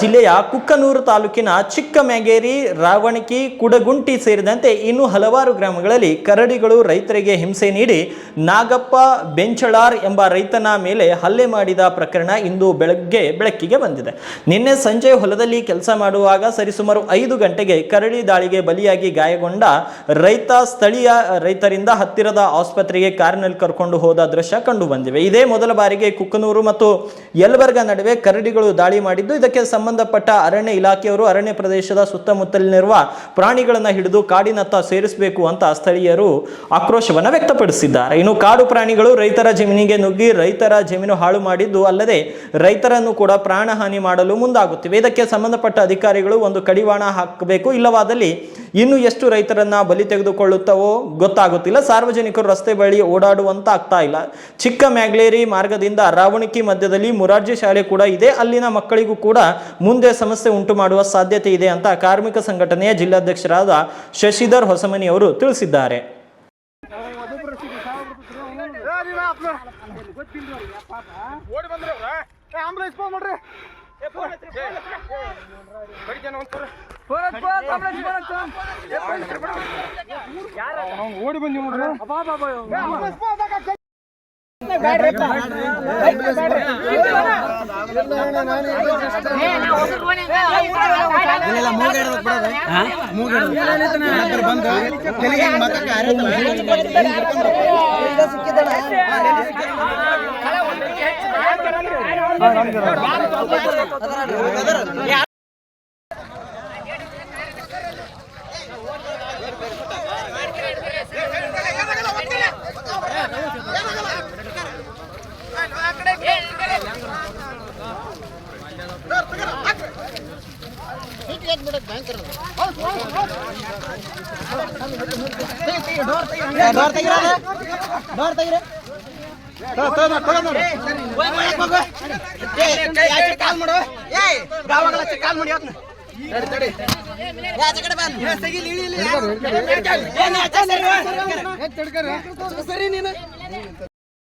ಜಿಲ್ಲೆಯ ಕುಕ್ಕನೂರು ತಾಲೂಕಿನ ಚಿಕ್ಕಮ್ಯಾಗೇರಿ, ರಾವಣಕಿ, ಕುಡಗುಂಟಿ ಸೇರಿದಂತೆ ಇನ್ನು ಹಲವಾರು ಗ್ರಾಮಗಳಲ್ಲಿ ಕರಡಿಗಳು ರೈತರಿಗೆ ಹಿಂಸೆ ನೀಡಿ ನಾಗಪ್ಪ, ಬೆಂಚಳಾರ್ ಎಂಬ ರೈತನ ಮೇಲೆ ಹಲ್ಲೆ ಮಾಡಿದ ಪ್ರಕರಣ ಇಂದು ಬೆಳಗ್ಗೆ ಬೆಳಕಿಗೆ ಬಂದಿದೆ. ನಿನ್ನೆ ಸಂಜೆ ಹೊಲದಲ್ಲಿ ಕೆಲಸ ಮಾಡುವಾಗ ಸರಿಸುಮಾರು ಐದು ಗಂಟೆಗೆ ಕರಡಿ ದಾಳಿಗೆ ಬಲಿಯಾಗಿ ಗಾಯಗೊಂಡ ರೈತ ಸ್ಥಳೀಯ ರೈತರಿಂದ ಹತ್ತಿರದ ಆಸ್ಪತ್ರೆಗೆ ಕಾರಿನಲ್ಲಿ ಕರ್ಕೊಂಡು ಹೋದ ದೃಶ್ಯ ಕಂಡು ಬಂದಿವೆ. ಇದೇ ಮೊದಲ ಬಾರಿಗೆ ಕುಕ್ಕನೂರು ಮತ್ತು ಯಲಬರ್ಗ ನಡುವೆ ಕರಡಿಗಳು ದಾಳಿ ಮಾಡಿದ್ದು. ಇದಕ್ಕೆ ಸಂಬಂಧಪಟ್ಟ ಅರಣ್ಯ ಇಲಾಖೆಯವರು ಅರಣ್ಯ ಪ್ರದೇಶದ ಸುತ್ತಮುತ್ತಲಿನಿರುವ ಪ್ರಾಣಿಗಳನ್ನು ಹಿಡಿದು ಕಾಡಿನತ್ತ ಸೇರಿಸಬೇಕು ಅಂತ ಸ್ಥಳೀಯರು ಆಕ್ರೋಶವನ್ನು ವ್ಯಕ್ತಪಡಿಸಿದ್ದಾರೆ. ಇನ್ನು ಕಾಡು ಪ್ರಾಣಿಗಳು ರೈತರ ಜಮೀನಿಗೆ ನುಗ್ಗಿ ರೈತರ ಜಮೀನು ಹಾಳು ಮಾಡಿದ್ದು ಅಲ್ಲದೆ ರೈತರನ್ನು ಕೂಡ ಪ್ರಾಣಹಾನಿ ಮಾಡಲು ಮುಂದಾಗುತ್ತಿವೆ. ಇದಕ್ಕೆ ಸಂಬಂಧಪಟ್ಟ ಅಧಿಕಾರಿಗಳು ಒಂದು ಕಡಿವಾಣ ಹಾಕಬೇಕು. ಇಲ್ಲವಾದಲ್ಲಿ ಇನ್ನು ಎಷ್ಟು ರೈತರನ್ನ ಬಲಿ ತೆಗೆದುಕೊಳ್ಳುತ್ತವೋ ಗೊತ್ತಾಗುತ್ತಿಲ್ಲ ಸಾರ್ವಜನಿಕರು ರಸ್ತೆ ಬಳಿ ಓಡಾಡುವಂತ ಆಗ್ತಾ ಇಲ್ಲ ಚಿಕ್ಕ ಮ್ಯಾಗ್ಲೇರಿ ಮಾರ್ಗದಿಂದ ರಾವಣಕಿ ಮಧ್ಯದಲ್ಲಿ ಮುರಾರ್ಜಿ ಶಾಲೆ ಕೂಡ ಇದೆ ಅಲ್ಲಿನ ಮಕ್ಕಳಿಗೂ ಕೂಡ ಮುಂದೆ ಸಮಸ್ಯೆ ಉಂಟು ಮಾಡುವ ಸಾಧ್ಯತೆ ಇದೆ ಅಂತ ಕಾರ್ಮಿಕ ಸಂಘಟನೆಯ ಜಿಲ್ಲಾಧ್ಯಕ್ಷರಾದ ಶಶಿಧರ್ ಹೊಸಮನಿ ಅವರು ತಿಳಿಸಿದ್ದಾರೆ ಮಾಡ್ರಿ ಓಡಿ ಬಂದಿ ನೋಡ್ರಿ. ಬಂದು ಮಕ್ಕಳ ಡೋರ್ ತೆಗಿರ ಡೋರ್ ಕಾಲ್ ಮಾಡು. ಏ ಗಾವಗಳ ಕಾಲ್ ಮಾಡಿ ಸರಿ ನೀನು.